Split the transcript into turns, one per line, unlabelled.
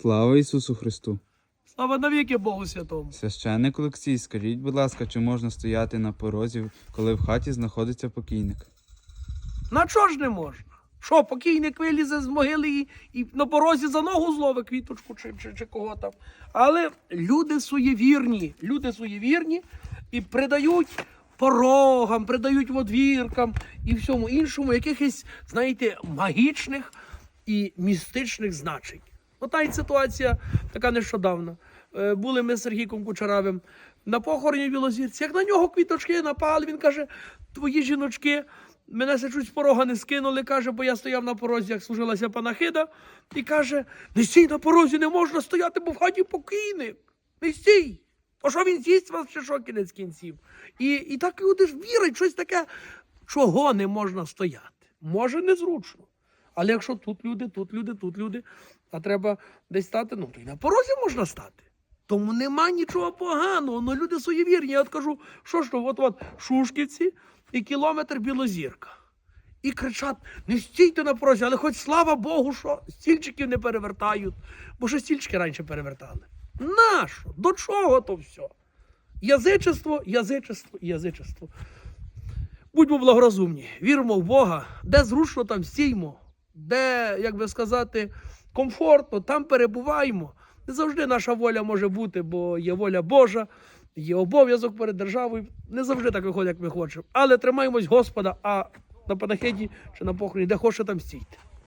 Слава Ісусу Христу!
Слава навіки Богу Святому.
Священник Олексій, скажіть, будь ласка, чи можна стояти на порозі, коли в хаті знаходиться покійник?
На чого ж не можна? Що, покійник вилізе з могили і, і на порозі за ногу злове квіточку чи, чи, чи кого там. Але люди суєвірні, люди суєвірні і придають порогам, придають водвіркам і всьому іншому якихось, знаєте, магічних і містичних значень. Ота й ситуація така нещодавно. Е, Були ми з Сергійком Кучеравим на похороні в Білозірці. Як на нього квіточки напали, він каже: твої жіночки мене се чуть з порога не скинули, каже, бо я стояв на порозі, як служилася панахида, і каже: не стій на порозі, не можна стояти, бо в хаті покійник. Не стій. А що він з'їсть вас чи що кінець кінців? І, і так люди ж вірять, щось таке, чого не можна стояти. Може, незручно. Але якщо тут люди, тут люди, тут люди, а треба десь стати, ну то й на порозі можна стати. Тому нема нічого поганого. Ну люди суєвірні. Я от кажу, що ж то, от от Шушківці і кілометр Білозірка. І кричать: не стійте на порозі, але хоч слава Богу, що стільчиків не перевертають, бо що стільчики раніше перевертали. Нащо? До чого то все? Язичество, язичество, язичество. Будьмо благорозумні, віримо в Бога, де зручно, там стіймо, де, як би сказати, комфортно, там перебуваємо. Не завжди наша воля може бути, бо є воля Божа, є обов'язок перед державою. Не завжди так виходить, як ми хочемо. Але тримаємось Господа, а на панахиді чи на похороні, де хоче там стійте.